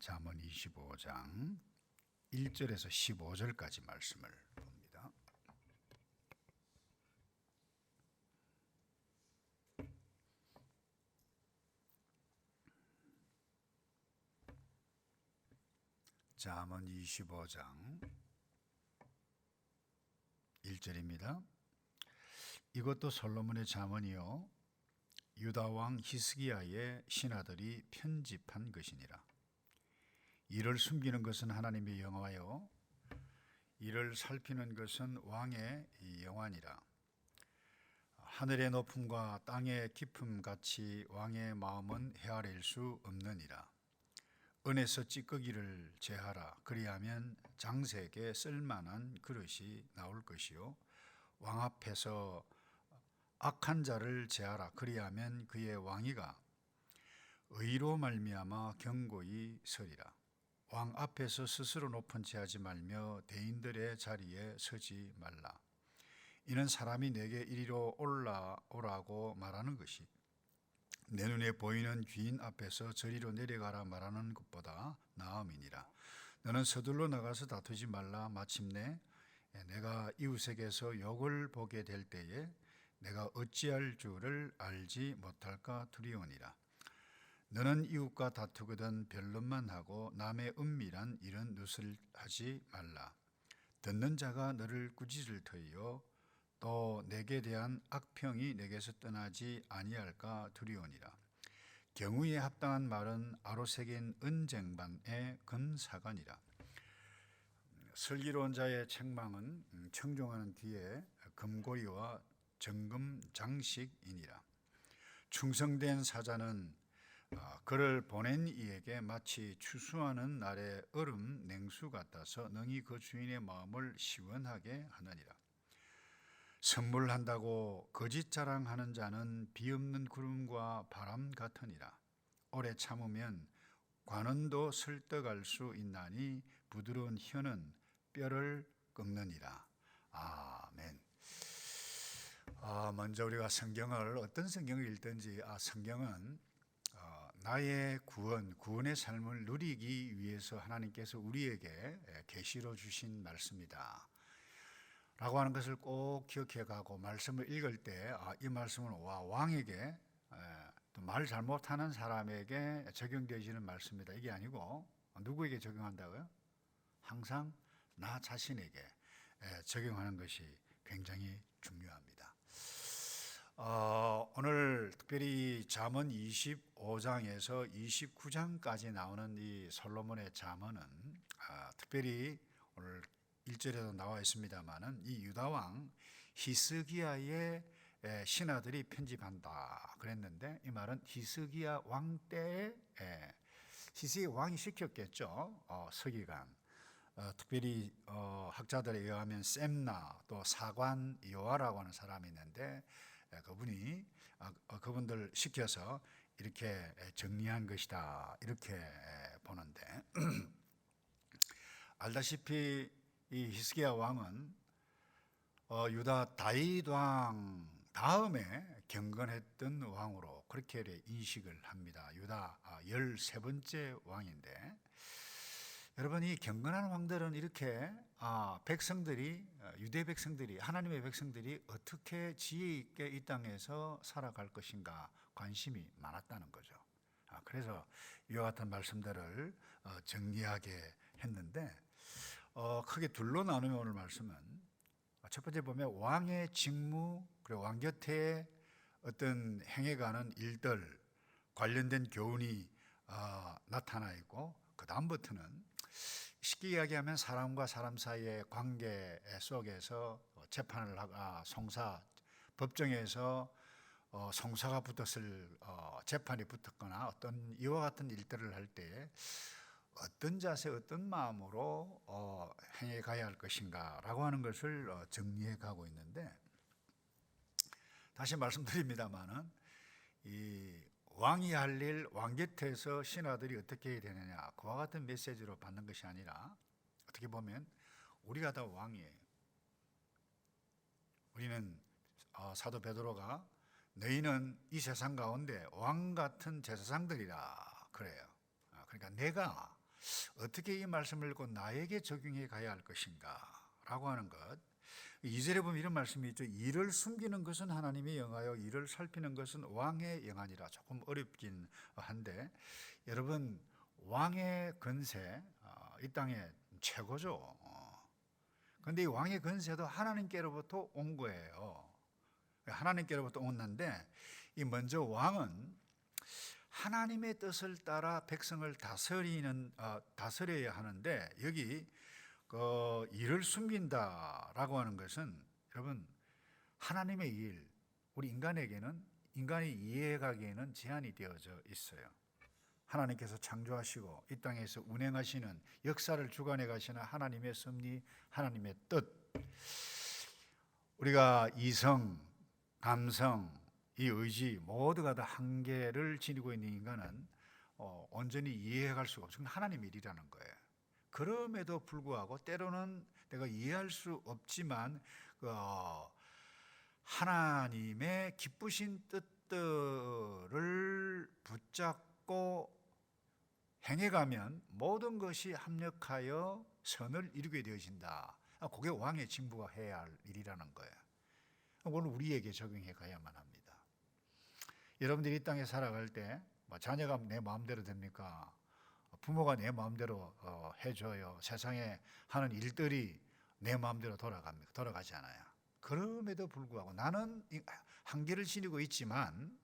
잠언 25장 1절에서 15절까지 말씀을 봅니다. 잠언 25장 1절입니다. 이것도 솔로몬의 잠언이요 유다 왕 히스기야의 신하들이 편집한 것이니라. 이를 숨기는 것은 하나님의 영화요 이를 살피는 것은 왕의 영화니라. 하늘의 높음과 땅의 깊음 같이 왕의 마음은 헤아릴 수 없느니라. 은에서 찌꺼기를 제하라. 그리하면 장색에 쓸만한 그릇이 나올 것이요. 왕 앞에서 악한 자를 제하라. 그리하면 그의 왕위가 의로 말미암아 경고히 서리라. 왕 앞에서 스스로 높은 체하지 말며 대인들의 자리에 서지 말라. 이는 사람이 내게 이리로 올라오라고 말하는 것이 내 눈에 보이는 귀인 앞에서 저리로 내려가라 말하는 것보다 나음이니라. 너는 서둘러 나가서 다투지 말라. 마침내 내가 이웃에게서 욕을 보게 될 때에 내가 어찌할 줄을 알지 못할까 두려우니라. 너는 이웃과 다투거든 변론만 하고 남의 은밀한 일은 누설하지 말라. 듣는 자가 너를 꾸짖을 터이요 또 내게 대한 악평이 내게서 떠나지 아니할까 두려우니라. 경우에 합당한 말은 아로새긴 은쟁반의 금사관이라. 슬기로운 자의 책망은 청종하는 뒤에 금고리와 정금 장식이니라. 충성된 사자는 아, 그를 보낸 이에게 마치 추수하는 날의 얼음 냉수 같아서 능히 그 주인의 마음을 시원하게 하느니라. 선물한다고 거짓 자랑하는 자는 비 없는 구름과 바람 같으니라. 오래 참으면 관원도 설득할 수 있나니 부드러운 혀는 뼈를 꺾느니라. 아멘. 아, 먼저 우리가 성경을 어떤 성경을 읽든지 아, 성경은 어, 나의 구원, 구원의 삶을 누리기 위해서 하나님께서 우리에게 계시로 주신 말씀이다. 라고 하는 것을 꼭 기억해 가고 말씀을 읽을 때, 아, 이 말씀은 와, 왕에게, 또 말 잘못하는 사람에게 적용되어지는 말씀이다. 이게 아니고, 누구에게 적용한다고요? 항상 나 자신에게 적용하는 것이 굉장히 중요합니다. 어, 오늘 특별히 잠언 25장에서 29장까지 나오는 이 솔로몬의 잠언은 아, 특별히 오늘 1절에도 나와 있습니다만은 이 유다 왕 히스기야의 신하들이 편집한다 그랬는데 이 말은 히스기야 왕 때에 히스기야 왕이 시켰겠죠. 어, 서기관. 어, 특별히 어, 학자들에 의하면 셈나 또 사관 요하라고 하는 사람이 있는데 그분이 어, 어, 그분들 시켜서 이렇게 정리한 것이다 이렇게 보는데 알다시피 이 히스기야 왕은 어, 유다 다윗 왕 다음에 경건했던 왕으로 그렇게 인식을 합니다. 유다 13번째 아, 왕인데 여러분 이 경건한 왕들은 이렇게 아, 백성들이 어, 유대 백성들이 하나님의 백성들이 어떻게 지혜 있게 이 땅에서 살아갈 것인가 관심이 많았다는 거죠. 아, 그래서 이와 같은 말씀들을 어, 정리하게 했는데 어, 크게 둘로 나누면 오늘 말씀은 첫 번째 보면 왕의 직무 그리고 왕 곁에 어떤 행해 가는 일들 관련된 교훈이 어, 나타나 있고 그 다음부터는 쉽게 이야기하면 사람과 사람 사이의 관계 속에서 재판을 하가 송사 법정에서 어, 송사가 붙었을 어, 재판이 붙었거나 어떤 이와 같은 일들을 할때 어떤 자세, 어떤 마음으로 어, 행해 가야 할 것인가라고 하는 것을 어, 정리해 가고 있는데 다시 말씀드립니다만은 이 왕이 할 일 왕곁에서 신하들이 어떻게 해야 되느냐 그와 같은 메시지로 받는 것이 아니라 어떻게 보면 우리가 다 왕이에요. 우리는 어, 사도 베드로가 너희는 이 세상 가운데 왕 같은 제사장들이라 그래요. 아, 그러니까 내가 어떻게 이 말씀을 읽고 나에게 적용해 가야 할 것인가라고 하는 것. 이절에 보면 이런 말씀이 있죠. 일을 숨기는 것은 하나님의 영하여 일을 살피는 것은 왕의 영하니라. 조금 어렵긴 한데 여러분 왕의 건세 어, 이 땅에 최고죠. 어. 그런데 이 왕의 건세도 하나님께로부터 온 거예요. 하나님께로부터 온 건데 이 먼저 왕은 하나님의 뜻을 따라 백성을 다스리는 어, 다스려야 하는데 여기 그 일을 숨긴다라고 하는 것은 여러분 하나님의 일 우리 인간에게는 인간이 이해가기에는 제한이 되어져 있어요. 하나님께서 창조하시고 이 땅에서 운행하시는 역사를 주관해 가시는 하나님의 섭리, 하나님의 뜻. 우리가 이성, 감성, 이 의지 모두가 다 한계를 지니고 있는 인간은 어, 온전히 이해할 수가 없어요. 하나님 일이라는 거예요. 그럼에도 불구하고 때로는 내가 이해할 수 없지만 어, 하나님의 기쁘신 뜻들을 붙잡고 행해가면 모든 것이 합력하여 선을 이루게 되어진다. 아, 그게 왕의 진부가 해야 할 일이라는 거예요. 오늘 우리에게 적용해 가야만 합니다. 여러분들이 이 땅에 살아갈 때 뭐 자녀가 내 마음대로 됩니까? 부모가 내 마음대로 어, 해줘요. 세상에 하는 일들이 내 마음대로 돌아갑니까? 돌아가지 않아요. 그럼에도 불구하고 나는 이 한계를 지니고 있지만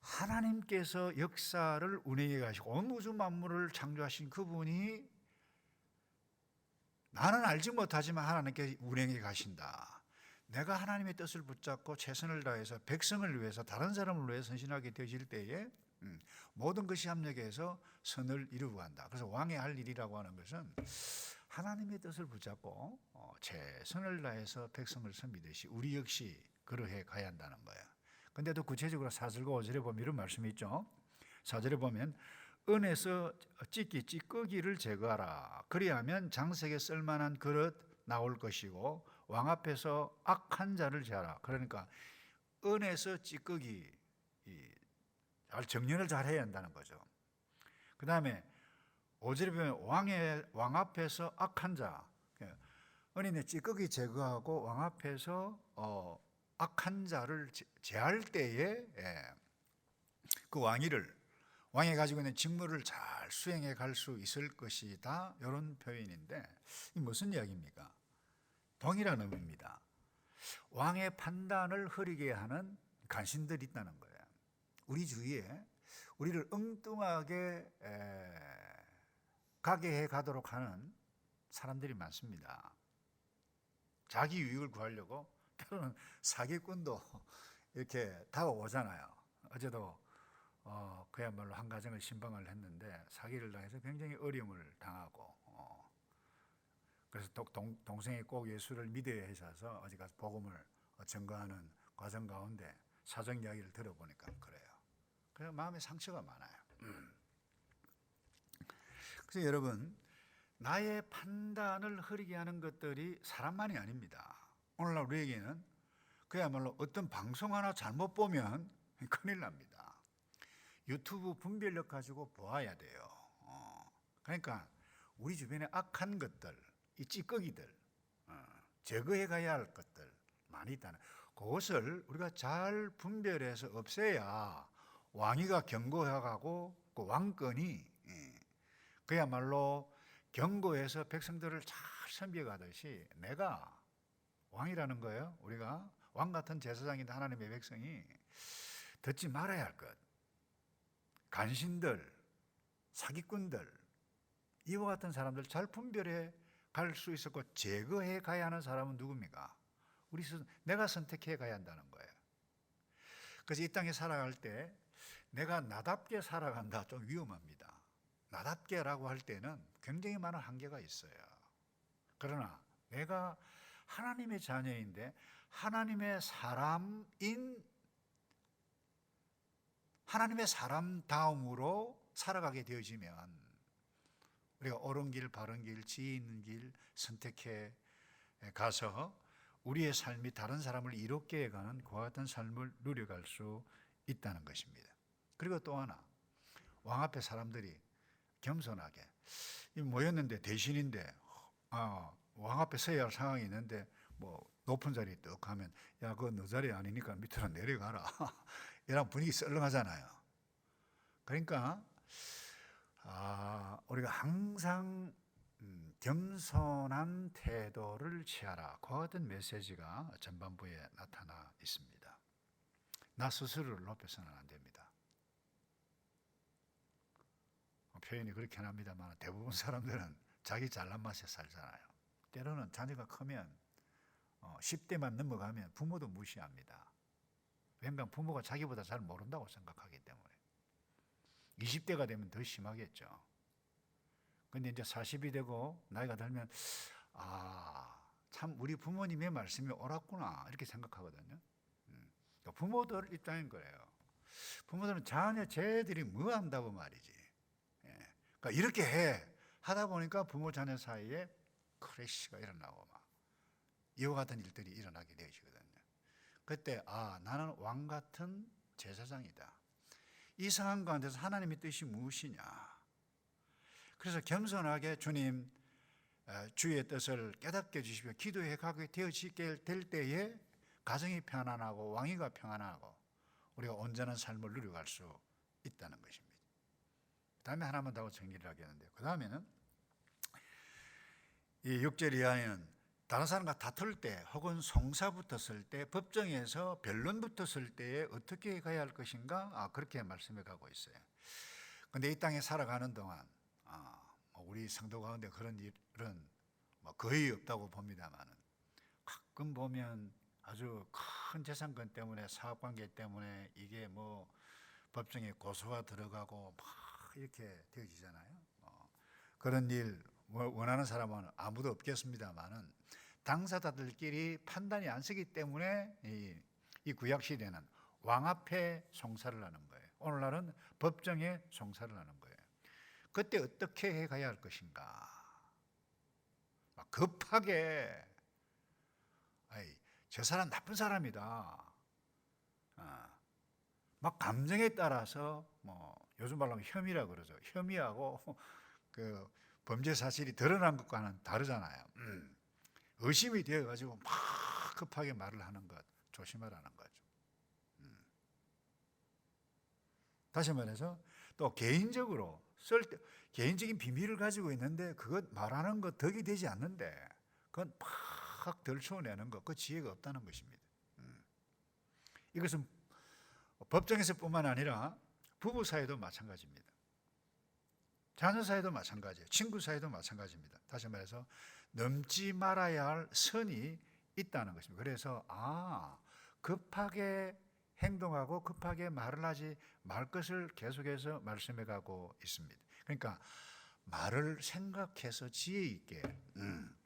하나님께서 역사를 운행해 가시고 온 우주 만물을 창조하신 그분이 나는 알지 못하지만 하나님께 운행해 가신다. 내가 하나님의 뜻을 붙잡고 최선을 다해서 백성을 위해서 다른 사람을 위해 선신하게 되실 때에 음, 모든 것이 합력해서 선을 이루고 간다. 그래서 왕의 할 일이라고 하는 것은 하나님의 뜻을 붙잡고 어, 최선을 다해서 백성을 섬기듯이 우리 역시 그러해 가야 한다는 거예요. 근데 또 구체적으로 4절과 5절에 보면 이런 말씀이 있죠. 4절에 보면 은에서 찢기 찌꺼기를 제거하라. 그리하면 장색에 쓸만한 그릇 나올 것이고 왕 앞에서 악한 자를 제하라. 그러니까 은에서 찌꺼기 잘 정리를 잘 해야 한다는 거죠. 그 다음에 오절에 보면 왕의 왕 앞에서 악한 자, 은인의 찌꺼기 제거하고 왕 앞에서 어, 악한 자를 제할 때에 예, 그 왕위를 왕이 가지고 있는 직무를 잘 수행해 갈 수 있을 것이다. 이런 표현인데 이 무슨 이야기입니까? 동일한 의미입니다. 왕의 판단을 흐리게 하는 간신들이 있다는 거예요. 우리 주위에 우리를 엉뚱하게 가게 해 가도록 하는 사람들이 많습니다. 자기 유익을 구하려고 때로는 사기꾼도 이렇게 다가오잖아요. 어제도 어, 그야말로 한 가정을 신방을 했는데 사기를 당해서 굉장히 어려움을 당하고 어, 그래서 동, 동생이 꼭 예수를 믿어야 해서 어디 가서 복음을 증거하는 과정 가운데 사정 이야기를 들어보니까 그래요. 그래서 마음에 상처가 많아요. 음. 그래서 여러분 나의 판단을 흐리게 하는 것들이 사람만이 아닙니다. 오늘날 우리에게는 그야말로 어떤 방송 하나 잘못 보면 큰일 납니다. 유튜브 분별력 가지고 보아야 돼요. 어. 그러니까 우리 주변에 악한 것들, 이 찌꺼기들, 어, 제거해 가야 할 것들 많이 있다는 그것을 우리가 잘 분별해서 없애야 왕위가 경고해가고 그 왕권이 예, 그야말로 경고해서 백성들을 잘 섬겨가듯이 내가 왕이라는 거예요. 우리가 왕 같은 제사장인데 하나님의 백성이 듣지 말아야 할 것. 간신들, 사기꾼들, 이와 같은 사람들 잘 분별해 갈 수 있었고 제거해 가야 하는 사람은 누굽니까? 우리 스 내가 선택해 가야 한다는 거예요. 그래서 이 땅에 살아갈 때 내가 나답게 살아간다 좀 위험합니다. 나답게라고 할 때는 굉장히 많은 한계가 있어요. 그러나 내가 하나님의 자녀인데 하나님의 사람인 하나님의 사람 다음으로 살아가게 되어지면 우리가 옳은 길, 바른 길, 지혜 있는 길 선택해 가서 우리의 삶이 다른 사람을 이롭게 해가는 그와 같은 삶을 누려갈 수 있다는 것입니다. 그리고 또 하나 왕 앞에 사람들이 겸손하게 이 모였는데 대신인데 아, 왕 앞에 서야 할 상황이 있는데 뭐 높은 자리 에 떡 하면 야 그거 너 자리 아니니까 밑으로 내려가라 이런 분위기 썰렁하잖아요. 그러니까 아, 우리가 항상 음, 겸손한 태도를 취하라. 그와 같은 메시지가 전반부에 나타나 있습니다. 나 스스로를 높여서는 안 됩니다. 표현이 그렇긴 합니다만 대부분 사람들은 자기 잘난 맛에 살잖아요. 때로는 자녀가 크면 어, 10대만 넘어가면 부모도 무시합니다. 왜냐하면 부모가 자기보다 잘 모른다고 생각하기 때문에. 20대가 되면 더 심하겠죠. 근데 이제 40이 되고 나이가 들면 아, 참 우리 부모님의 말씀이 옳았구나 이렇게 생각하거든요. 음, 부모들 입장인 거예요. 부모들은 자녀 쟤들이 뭐 한다고 말이지. 예. 그러니까 이렇게 해 하다 보니까 부모 자녀 사이에 크래시가 일어나고 막 이와 같은 일들이 일어나게 되시거든요. 그때 아 나는 왕 같은 제사장이다. 이 상황 가운데서 하나님의 뜻이 무엇이냐? 그래서 겸손하게 주님 주의 뜻을 깨닫게 해주시며 기도해 가게 되어지게 될 때에 가정이 평안하고 왕위가 평안하고 우리가 온전한 삶을 누려갈 수 있다는 것입니다. 그 다음에 하나만 더 정리를 하겠는데 그 다음에는 이 6절 이하에는 다른 사람과 다툴 때 혹은 송사 붙었을 때 법정에서 변론 붙었을 때에 어떻게 가야 할 것인가 아, 그렇게 말씀해 가고 있어요. 근데 이 땅에 살아가는 동안 아, 뭐 우리 성도 가운데 그런 일은 뭐 거의 없다고 봅니다만은 가끔 보면 아주 큰 재산권 때문에 사업 관계 때문에 이게 뭐 법정에 고소가 들어가고 막 이렇게 되어지잖아요. 어, 그런 일 원하는 사람은 아무도 없겠습니다만은 당사자들끼리 판단이 안 서기 때문에 이, 이 구약 시대는 왕 앞에 송사를 하는 거예요. 오늘날은 법정에 송사를 하는 거예요. 그때 어떻게 해 가야 할 것인가? 막 급하게 아이, 저 사람 나쁜 사람이다. 아, 막 감정에 따라서 뭐 요즘 말로 하면 혐의라 그러죠. 혐의하고 그 범죄 사실이 드러난 것과는 다르잖아요. 음. 의심이 되어 가지고 막 급하게 말을 하는 것 조심하라는 거죠. 음. 다시 말해서 또 개인적으로 쓸때 개인적인 비밀을 가지고 있는데 그것 말하는 것 덕이 되지 않는데 그건 팍 덜쳐내는 것, 그 지혜가 없다는 것입니다. 음. 이것은 법정에서뿐만 아니라 부부 사이도 마찬가지입니다. 자녀 사이도 마찬가지예요. 친구 사이도 마찬가지입니다. 다시 말해서 넘지 말아야 할 선이 있다는 것입니다. 그래서 아 급하게 행동하고 급하게 말을 하지 말 것을 계속해서 말씀해 가고 있습니다. 그러니까 말을 생각해서 지혜 있게 음,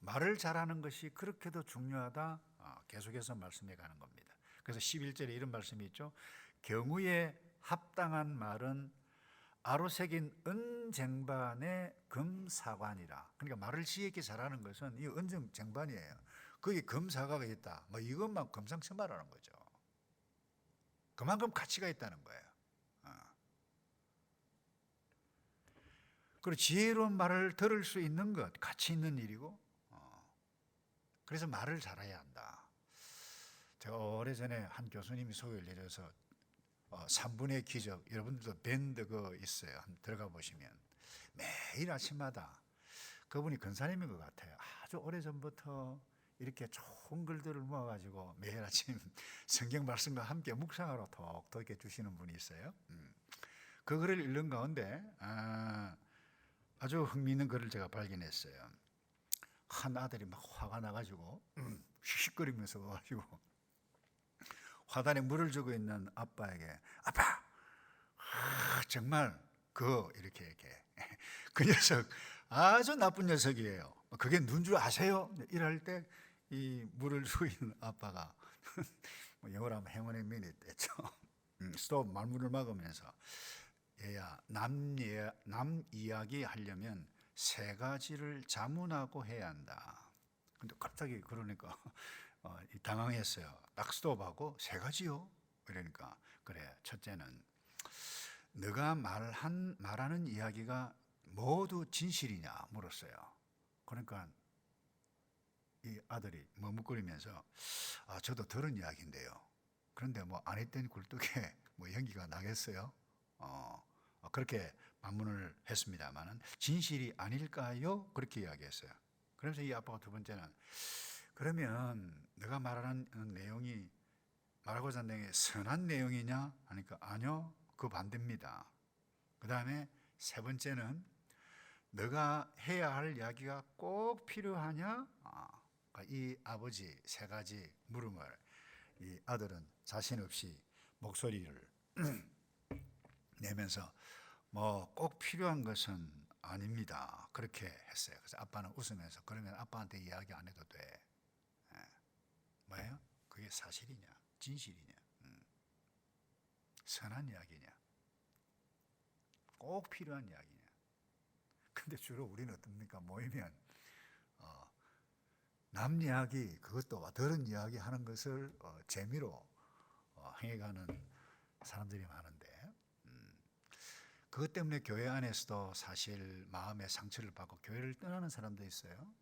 말을 잘하는 것이 그렇게도 중요하다 아, 계속해서 말씀해 가는 겁니다. 그래서 11절에 이런 말씀이 있죠. 경우에 합당한 말은 아로새긴 은쟁반의 금사관이라. 그러니까 말을 지혜있게 잘하는 것은 이 은쟁반이에요. 거기 금사과가 있다. 뭐 이것만 금상첨화라는 거죠. 그만큼 가치가 있다는 거예요. 어. 그리고 지혜로운 말을 들을 수 있는 것, 가치 있는 일이고, 어. 그래서 말을 잘해야 한다. 제가 오래전에 한 교수님이 소개를 내려서 어, 3분의 기적 여러분들도 밴드 그 있어요. 한번 들어가 보시면 매일 아침마다 그분이 근사님인 것 같아요. 아주 오래 전부터 이렇게 좋은 글들을 모아가지고 매일 아침 성경 말씀과 함께 묵상하러 톡톡 이렇게 주시는 분이 있어요. 음. 그 글을 읽는 가운데 아, 아주 흥미있는 글을 제가 발견했어요. 한 아들이 막 화가 나가지고 음, 휘식거리면서 와가지고 화단에 물을 주고 있는 아빠에게 아빠 아, 정말 그 이렇게 이렇게 그 녀석 아주 나쁜 녀석이에요. 그게 눈 줄 아세요? 이럴 때 이 물을 주고 있는 아빠가 뭐 영어로 하면 행운의 미니. 음, 스톱 말문을 막으면서 얘야 남, 남 이야기 하려면 세 가지를 자문하고 해야 한다. 근데 갑자기 그러니까 어, 당황했어요. 딱 스톱하고 세 가지요. 그러니까 그래 첫째는 너가 말한 말하는 이야기가 모두 진실이냐 물었어요. 그러니까 이 아들이 머뭇거리면서 아 저도 들은 이야기인데요. 그런데 뭐 안 했더니 굴뚝에 뭐 연기가 나겠어요. 어, 어, 그렇게 반문을 했습니다만은 진실이 아닐까요? 그렇게 이야기했어요. 그래서 이 아빠가 두 번째는 그러면 내가 말하는 내용이 말하고자 하는 내용이 선한 내용이냐? 하니까 아니요. 그 반대입니다. 그 다음에 세 번째는 너가 해야 할 이야기가 꼭 필요하냐? 아, 그러니까 이 아버지 세 가지 물음을 이 아들은 자신 없이 목소리를 내면서 뭐 꼭 필요한 것은 아닙니다. 그렇게 했어요. 그래서 아빠는 웃으면서 그러면 아빠한테 이야기 안 해도 돼. 예. 뭐예요? 그게 사실이냐? 진실이냐? 음. 선한 이야기냐? 꼭 필요한 이야기냐? 근데 주로 우리는 어떻습니까? 모이면 어, 남 이야기 그것도 들은 이야기 하는 것을 어, 재미로 어, 행해가는 사람들이 많은데 음, 그것 때문에 교회 안에서도 사실 마음의 상처를 받고 교회를 떠나는 사람도 있어요.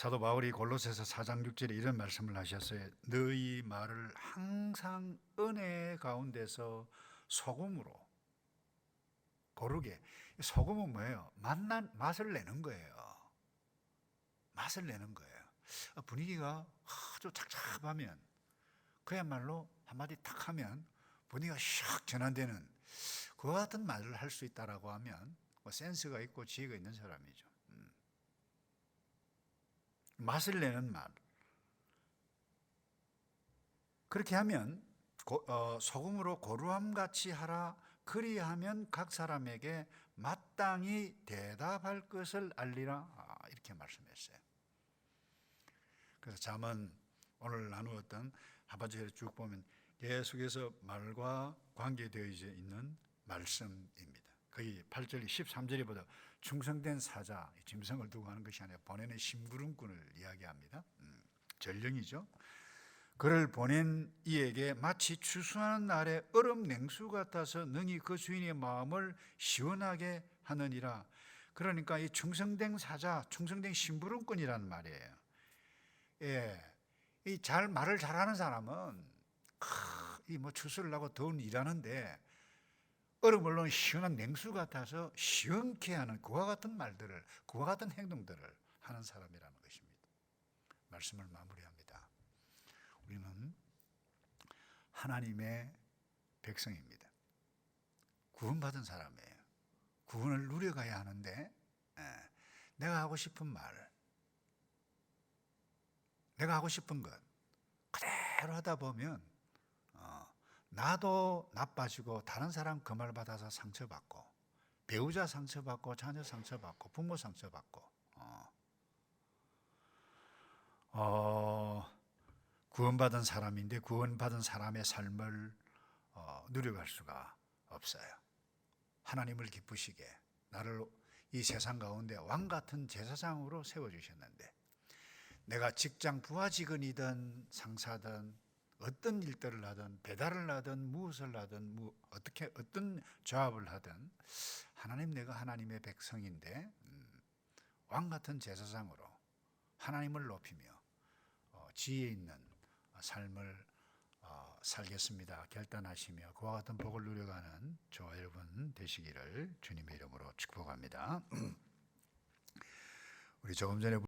사도 바울이 골로새서 4장 6절에 이런 말씀을 하셨어요. 너희 말을 항상 은혜 가운데서 소금으로 고르게. 소금은 뭐예요? 맛난 맛을 내는 거예요. 맛을 내는 거예요. 아, 분위기가 아주 착잡하면 그야말로 한마디 탁 하면 분위기가 샥 전환되는 그와 같은 말을 할 수 있다라고 하면 뭐 센스가 있고 지혜가 있는 사람이죠. 음. 맛을 내는 말. 그렇게 하면 고, 어, 소금으로 고루함 같이 하라. 그리하면 각 사람에게 마땅히 대답할 것을 알리라. 아, 이렇게 말씀했어요. 그래서 잠언 오늘 나누었던 하바절에 쭉 보면 계속해서 말과 관계되어 있는 말씀입니다. 거기 8절, 13절에보다 충성된 사자, 짐승을 두고 하는 것이 아니라 보내는 심부름꾼을 이야기합니다. 음, 전령이죠. 그를 보낸 이에게 마치 추수하는 날에 얼음 냉수 같아서 능히 그 주인의 마음을 시원하게 하느니라. 그러니까 이 충성된 사자, 충성된 심부름꾼이란 말이에요. 예, 이 잘 말을 잘하는 사람은 이뭐 추수를 하고 더운 일하는데 넣은 시원한 냉수 같아서 시원케 하는 그와 같은 말들을, 그와 같은 행동들을 하는 사람이라는 것입니다. 말씀을 마무리합니다. 우리는 하나님의 백성입니다. 구원받은 사람이에요. 구원을 누려가야 하는데, 예, 내가 하고 싶은 말, 내가 하고 싶은 것, 그대로 하다 보면, 어, 나도 나빠지고 다른 사람 그 말 받아서 상처받고 배우자 상처받고 자녀 상처받고 부모 상처받고 어, 어, 구원받은 사람인데 구원받은 사람의 삶을 어, 누려갈 수가 없어요. 하나님을 기쁘시게 나를 이 세상 가운데 왕 같은 제사장으로 세워 주셨는데 내가 직장 부하직원이든 상사든 어떤 일들을 하든 배달을 하든 무엇을 하든 무, 어떻게 어떤 조합을 하든 하나님 내가 하나님의 백성인데 음, 왕 같은 제사장으로 하나님을 높이며 어, 지혜 있는 삶을 어, 살겠습니다 결단하시며 그와 같은 복을 누려가는 저와 여러분 되시기를 주님의 이름으로 축복합니다. 우리 조금 전에